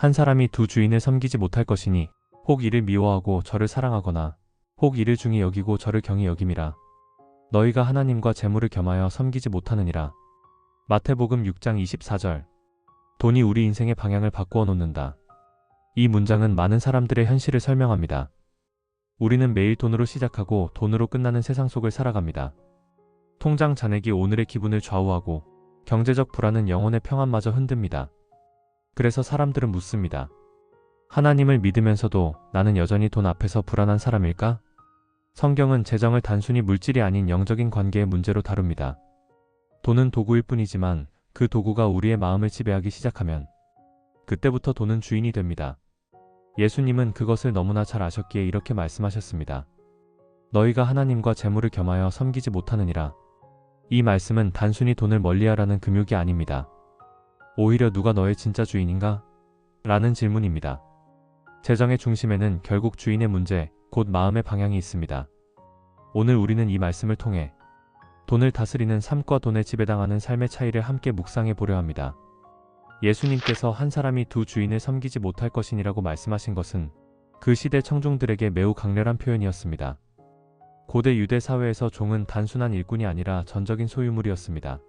한 사람이 두 주인을 섬기지 못할 것이니 혹 이를 미워하고 저를 사랑하거나 혹 이를 중히 여기고 저를 경히 여김이라. 너희가 하나님과 재물을 겸하여 섬기지 못하느니라. 마태복음 6장 24절. 돈이 우리 인생의 방향을 바꾸어 놓는다. 이 문장은 많은 사람들의 현실을 설명합니다. 우리는 매일 돈으로 시작하고 돈으로 끝나는 세상 속을 살아갑니다. 통장 잔액이 오늘의 기분을 좌우하고 경제적 불안은 영혼의 평안마저 흔듭니다. 그래서 사람들은 묻습니다. 하나님을 믿으면서도 나는 여전히 돈 앞에서 불안한 사람일까? 성경은 재정을 단순히 물질이 아닌 영적인 관계의 문제로 다룹니다. 돈은 도구일 뿐이지만 그 도구가 우리의 마음을 지배하기 시작하면 그때부터 돈은 주인이 됩니다. 예수님은 그것을 너무나 잘 아셨기에 이렇게 말씀하셨습니다. 너희가 하나님과 재물을 겸하여 섬기지 못하느니라. 이 말씀은 단순히 돈을 멀리하라는 금욕이 아닙니다. 오히려 누가 너의 진짜 주인인가? 라는 질문입니다. 재정의 중심에는 결국 주인의 문제, 곧 마음의 방향이 있습니다. 오늘 우리는 이 말씀을 통해 돈을 다스리는 삶과 돈에 지배당하는 삶의 차이를 함께 묵상해 보려 합니다. 예수님께서 한 사람이 두 주인을 섬기지 못할 것이니라고 말씀하신 것은 그 시대 청중들에게 매우 강렬한 표현이었습니다. 고대 유대 사회에서 종은 단순한 일꾼이 아니라 전적인 소유물이었습니다.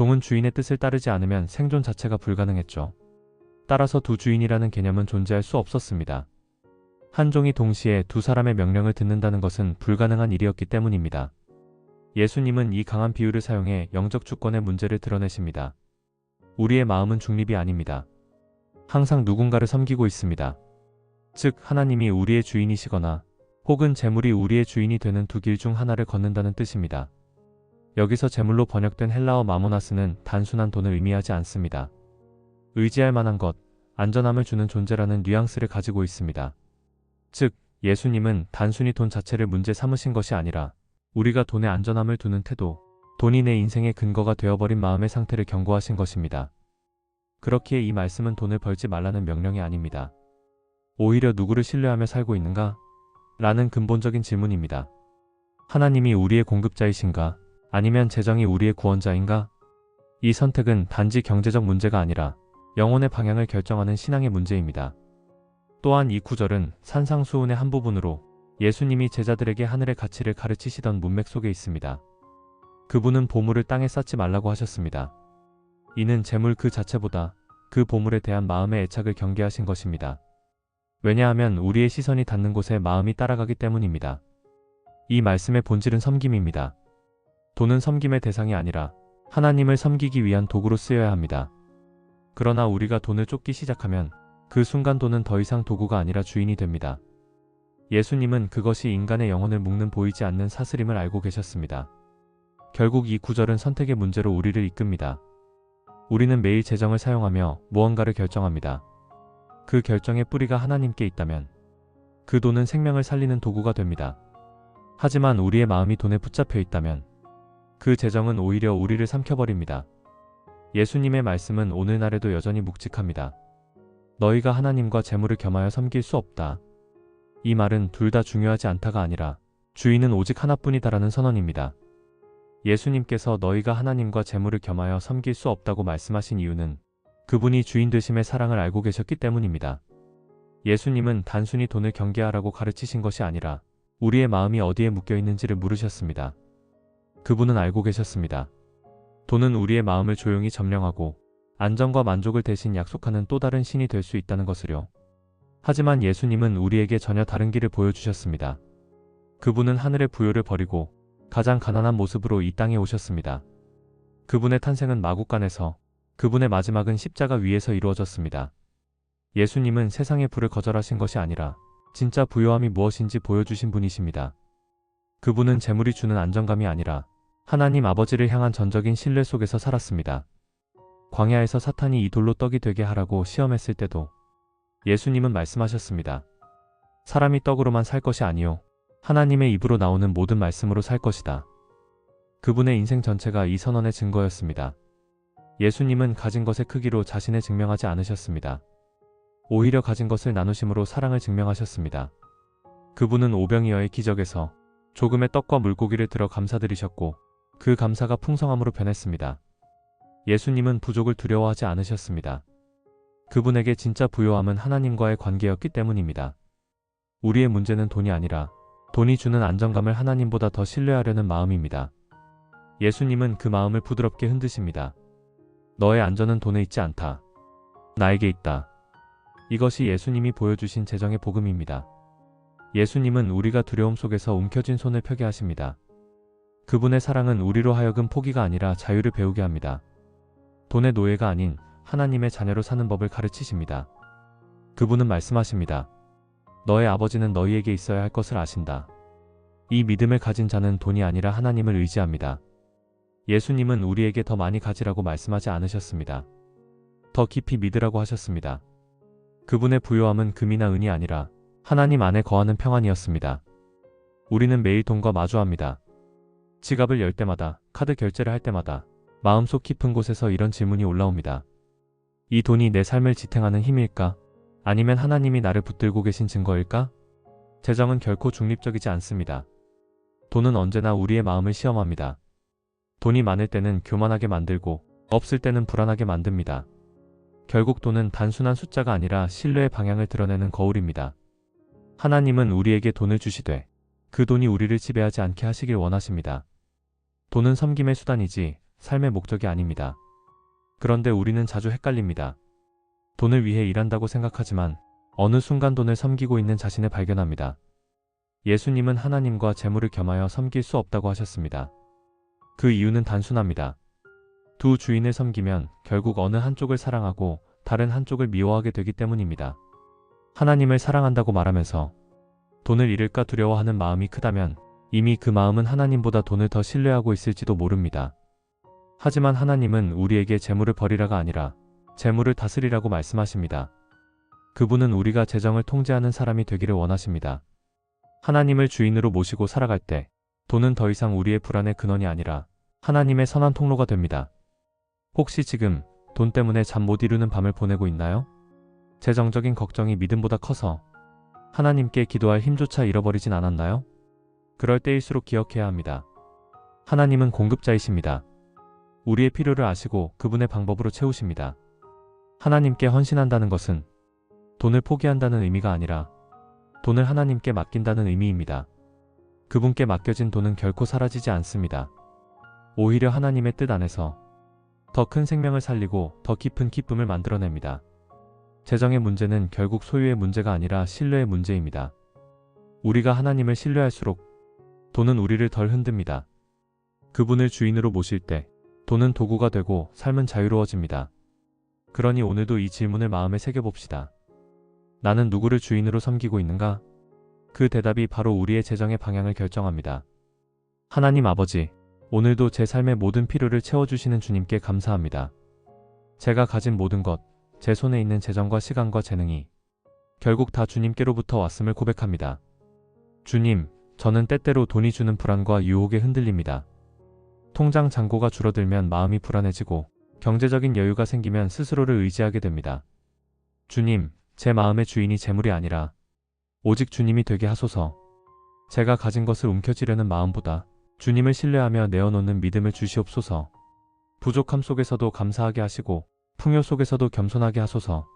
종은 주인의 뜻을 따르지 않으면 생존 자체가 불가능했죠. 따라서 두 주인이라는 개념은 존재할 수 없었습니다. 한 종이 동시에 두 사람의 명령을 듣는다는 것은 불가능한 일이었기 때문입니다. 예수님은 이 강한 비유를 사용해 영적 주권의 문제를 드러내십니다. 우리의 마음은 중립이 아닙니다. 항상 누군가를 섬기고 있습니다. 즉, 하나님이 우리의 주인이시거나 혹은 재물이 우리의 주인이 되는 두 길 중 하나를 걷는다는 뜻입니다. 여기서 재물로 번역된 헬라어 마모나스는 단순한 돈을 의미하지 않습니다. 의지할 만한 것, 안전함을 주는 존재라는 뉘앙스를 가지고 있습니다. 즉, 예수님은 단순히 돈 자체를 문제 삼으신 것이 아니라 우리가 돈에 안전함을 두는 태도, 돈이 내 인생의 근거가 되어버린 마음의 상태를 경고하신 것입니다. 그렇기에 이 말씀은 돈을 벌지 말라는 명령이 아닙니다. 오히려 누구를 신뢰하며 살고 있는가? 라는 근본적인 질문입니다. 하나님이 우리의 공급자이신가? 아니면 재정이 우리의 구원자인가? 이 선택은 단지 경제적 문제가 아니라 영혼의 방향을 결정하는 신앙의 문제입니다. 또한 이 구절은 산상수훈의 한 부분으로 예수님이 제자들에게 하늘의 가치를 가르치시던 문맥 속에 있습니다. 그분은 보물을 땅에 쌓지 말라고 하셨습니다. 이는 재물 그 자체보다 그 보물에 대한 마음의 애착을 경계하신 것입니다. 왜냐하면 우리의 시선이 닿는 곳에 마음이 따라가기 때문입니다. 이 말씀의 본질은 섬김입니다. 돈은 섬김의 대상이 아니라 하나님을 섬기기 위한 도구로 쓰여야 합니다. 그러나 우리가 돈을 쫓기 시작하면 그 순간 돈은 더 이상 도구가 아니라 주인이 됩니다. 예수님은 그것이 인간의 영혼을 묶는 보이지 않는 사슬임을 알고 계셨습니다. 결국 이 구절은 선택의 문제로 우리를 이끕니다. 우리는 매일 재정을 사용하며 무언가를 결정합니다. 그 결정의 뿌리가 하나님께 있다면 그 돈은 생명을 살리는 도구가 됩니다. 하지만 우리의 마음이 돈에 붙잡혀 있다면 그 재정은 오히려 우리를 삼켜버립니다. 예수님의 말씀은 오늘날에도 여전히 묵직합니다. 너희가 하나님과 재물을 겸하여 섬길 수 없다. 이 말은 둘 다 중요하지 않다가 아니라 주인은 오직 하나뿐이다라는 선언입니다. 예수님께서 너희가 하나님과 재물을 겸하여 섬길 수 없다고 말씀하신 이유는 그분이 주인 되심의 사랑을 알고 계셨기 때문입니다. 예수님은 단순히 돈을 경계하라고 가르치신 것이 아니라 우리의 마음이 어디에 묶여 있는지를 물으셨습니다. 그분은 알고 계셨습니다. 돈은 우리의 마음을 조용히 점령하고 안정과 만족을 대신 약속하는 또 다른 신이 될 수 있다는 것을요. 하지만 예수님은 우리에게 전혀 다른 길을 보여주셨습니다. 그분은 하늘의 부요를 버리고 가장 가난한 모습으로 이 땅에 오셨습니다. 그분의 탄생은 마국간에서 그분의 마지막은 십자가 위에서 이루어졌습니다. 예수님은 세상의 불을 거절하신 것이 아니라 진짜 부요함이 무엇인지 보여주신 분이십니다. 그분은 재물이 주는 안정감이 아니라 하나님 아버지를 향한 전적인 신뢰 속에서 살았습니다. 광야에서 사탄이 이 돌로 떡이 되게 하라고 시험했을 때도 예수님은 말씀하셨습니다. 사람이 떡으로만 살 것이 아니요 하나님의 입으로 나오는 모든 말씀으로 살 것이다. 그분의 인생 전체가 이 선언의 증거였습니다. 예수님은 가진 것의 크기로 자신을 증명하지 않으셨습니다. 오히려 가진 것을 나누심으로 사랑을 증명하셨습니다. 그분은 오병이어의 기적에서 조금의 떡과 물고기를 들어 감사드리셨고 그 감사가 풍성함으로 변했습니다. 예수님은 부족을 두려워하지 않으셨습니다. 그분에게 진짜 부요함은 하나님과의 관계였기 때문입니다. 우리의 문제는 돈이 아니라 돈이 주는 안정감을 하나님보다 더 신뢰하려는 마음입니다. 예수님은 그 마음을 부드럽게 흔드십니다. 너의 안전은 돈에 있지 않다. 나에게 있다. 이것이 예수님이 보여주신 재정의 복음입니다. 예수님은 우리가 두려움 속에서 움켜쥔 손을 펴게 하십니다. 그분의 사랑은 우리로 하여금 포기가 아니라 자유를 배우게 합니다. 돈의 노예가 아닌 하나님의 자녀로 사는 법을 가르치십니다. 그분은 말씀하십니다. 너의 아버지는 너희에게 있어야 할 것을 아신다. 이 믿음을 가진 자는 돈이 아니라 하나님을 의지합니다. 예수님은 우리에게 더 많이 가지라고 말씀하지 않으셨습니다. 더 깊이 믿으라고 하셨습니다. 그분의 부요함은 금이나 은이 아니라 하나님 안에 거하는 평안이었습니다. 우리는 매일 돈과 마주합니다. 지갑을 열 때마다, 카드 결제를 할 때마다 마음속 깊은 곳에서 이런 질문이 올라옵니다. 이 돈이 내 삶을 지탱하는 힘일까? 아니면 하나님이 나를 붙들고 계신 증거일까? 재정은 결코 중립적이지 않습니다. 돈은 언제나 우리의 마음을 시험합니다. 돈이 많을 때는 교만하게 만들고 없을 때는 불안하게 만듭니다. 결국 돈은 단순한 숫자가 아니라 신뢰의 방향을 드러내는 거울입니다. 하나님은 우리에게 돈을 주시되 그 돈이 우리를 지배하지 않게 하시길 원하십니다. 돈은 섬김의 수단이지 삶의 목적이 아닙니다. 그런데 우리는 자주 헷갈립니다. 돈을 위해 일한다고 생각하지만 어느 순간 돈을 섬기고 있는 자신을 발견합니다. 예수님은 하나님과 재물을 겸하여 섬길 수 없다고 하셨습니다. 그 이유는 단순합니다. 두 주인을 섬기면 결국 어느 한쪽을 사랑하고 다른 한쪽을 미워하게 되기 때문입니다. 하나님을 사랑한다고 말하면서 돈을 잃을까 두려워하는 마음이 크다면 이미 그 마음은 하나님보다 돈을 더 신뢰하고 있을지도 모릅니다. 하지만 하나님은 우리에게 재물을 버리라가 아니라 재물을 다스리라고 말씀하십니다. 그분은 우리가 재정을 통제하는 사람이 되기를 원하십니다. 하나님을 주인으로 모시고 살아갈 때 돈은 더 이상 우리의 불안의 근원이 아니라 하나님의 선한 통로가 됩니다. 혹시 지금 돈 때문에 잠 못 이루는 밤을 보내고 있나요? 재정적인 걱정이 믿음보다 커서 하나님께 기도할 힘조차 잃어버리진 않았나요? 그럴 때일수록 기억해야 합니다. 하나님은 공급자이십니다. 우리의 필요를 아시고 그분의 방법으로 채우십니다. 하나님께 헌신한다는 것은 돈을 포기한다는 의미가 아니라 돈을 하나님께 맡긴다는 의미입니다. 그분께 맡겨진 돈은 결코 사라지지 않습니다. 오히려 하나님의 뜻 안에서 더 큰 생명을 살리고 더 깊은 기쁨을 만들어냅니다. 재정의 문제는 결국 소유의 문제가 아니라 신뢰의 문제입니다. 우리가 하나님을 신뢰할수록 돈은 우리를 덜 흔듭니다. 그분을 주인으로 모실 때 돈은 도구가 되고 삶은 자유로워집니다. 그러니 오늘도 이 질문을 마음에 새겨봅시다. 나는 누구를 주인으로 섬기고 있는가? 그 대답이 바로 우리의 재정의 방향을 결정합니다. 하나님 아버지, 오늘도 제 삶의 모든 필요를 채워주시는 주님께 감사합니다. 제가 가진 모든 것, 제 손에 있는 재정과 시간과 재능이 결국 다 주님께로부터 왔음을 고백합니다. 주님, 저는 때때로 돈이 주는 불안과 유혹에 흔들립니다. 통장 잔고가 줄어들면 마음이 불안해지고 경제적인 여유가 생기면 스스로를 의지하게 됩니다. 주님, 제 마음의 주인이 재물이 아니라 오직 주님이 되게 하소서. 제가 가진 것을 움켜쥐려는 마음보다 주님을 신뢰하며 내어놓는 믿음을 주시옵소서. 부족함 속에서도 감사하게 하시고 풍요 속에서도 겸손하게 하소서.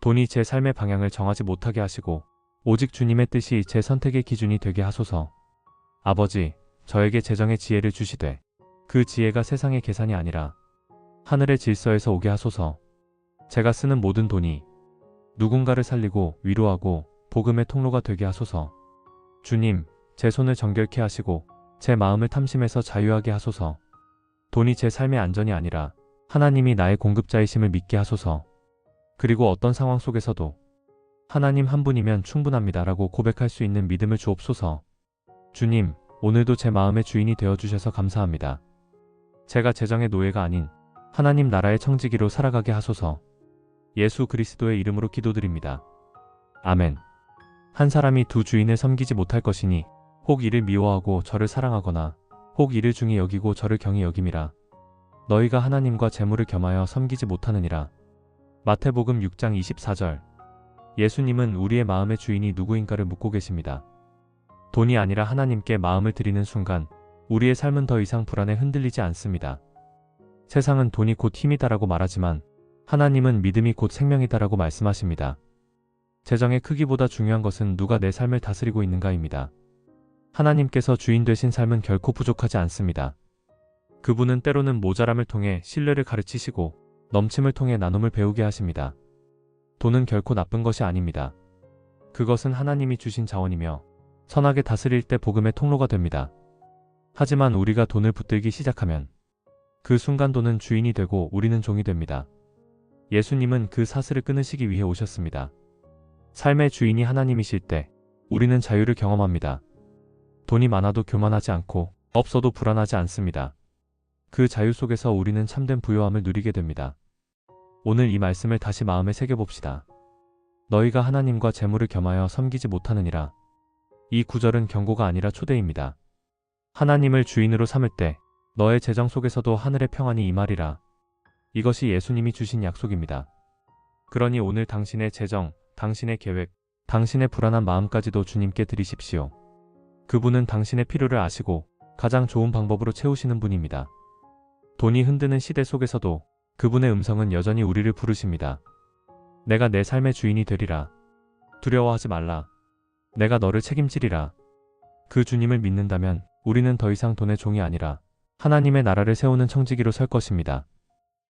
돈이 제 삶의 방향을 정하지 못하게 하시고 오직 주님의 뜻이 제 선택의 기준이 되게 하소서. 아버지, 저에게 재정의 지혜를 주시되 그 지혜가 세상의 계산이 아니라 하늘의 질서에서 오게 하소서. 제가 쓰는 모든 돈이 누군가를 살리고 위로하고 복음의 통로가 되게 하소서. 주님, 제 손을 정결케 하시고 제 마음을 탐심에서 자유하게 하소서. 돈이 제 삶의 안전이 아니라 하나님이 나의 공급자이심을 믿게 하소서. 그리고 어떤 상황 속에서도 하나님 한 분이면 충분합니다라고 고백할 수 있는 믿음을 주옵소서. 주님, 오늘도 제 마음의 주인이 되어 주셔서 감사합니다. 제가 재정의 노예가 아닌 하나님 나라의 청지기로 살아가게 하소서. 예수 그리스도의 이름으로 기도드립니다. 아멘. 한 사람이 두 주인을 섬기지 못할 것이니 혹 이를 미워하고 저를 사랑하거나 혹 이를 중히 여기고 저를 경히 여김이라. 너희가 하나님과 재물을 겸하여 섬기지 못하느니라. 마태복음 6장 24절. 예수님은 우리의 마음의 주인이 누구인가를 묻고 계십니다. 돈이 아니라 하나님께 마음을 드리는 순간 우리의 삶은 더 이상 불안에 흔들리지 않습니다. 세상은 돈이 곧 힘이다라고 말하지만 하나님은 믿음이 곧 생명이다라고 말씀하십니다. 재정의 크기보다 중요한 것은 누가 내 삶을 다스리고 있는가입니다. 하나님께서 주인 되신 삶은 결코 부족하지 않습니다. 그분은 때로는 모자람을 통해 신뢰를 가르치시고 넘침을 통해 나눔을 배우게 하십니다. 돈은 결코 나쁜 것이 아닙니다. 그것은 하나님이 주신 자원이며 선하게 다스릴 때 복음의 통로가 됩니다. 하지만 우리가 돈을 붙들기 시작하면 그 순간 돈은 주인이 되고 우리는 종이 됩니다. 예수님은 그 사슬을 끊으시기 위해 오셨습니다. 삶의 주인이 하나님이실 때 우리는 자유를 경험합니다. 돈이 많아도 교만하지 않고 없어도 불안하지 않습니다. 그 자유 속에서 우리는 참된 부요함을 누리게 됩니다. 오늘 이 말씀을 다시 마음에 새겨봅시다. 너희가 하나님과 재물을 겸하여 섬기지 못하느니라. 이 구절은 경고가 아니라 초대입니다. 하나님을 주인으로 삼을 때 너의 재정 속에서도 하늘의 평안이 임하리라. 이것이 예수님이 주신 약속입니다. 그러니 오늘 당신의 재정, 당신의 계획, 당신의 불안한 마음까지도 주님께 드리십시오. 그분은 당신의 필요를 아시고 가장 좋은 방법으로 채우시는 분입니다. 돈이 흔드는 시대 속에서도 그분의 음성은 여전히 우리를 부르십니다. 내가 내 삶의 주인이 되리라. 두려워하지 말라. 내가 너를 책임지리라. 그 주님을 믿는다면 우리는 더 이상 돈의 종이 아니라 하나님의 나라를 세우는 청지기로 설 것입니다.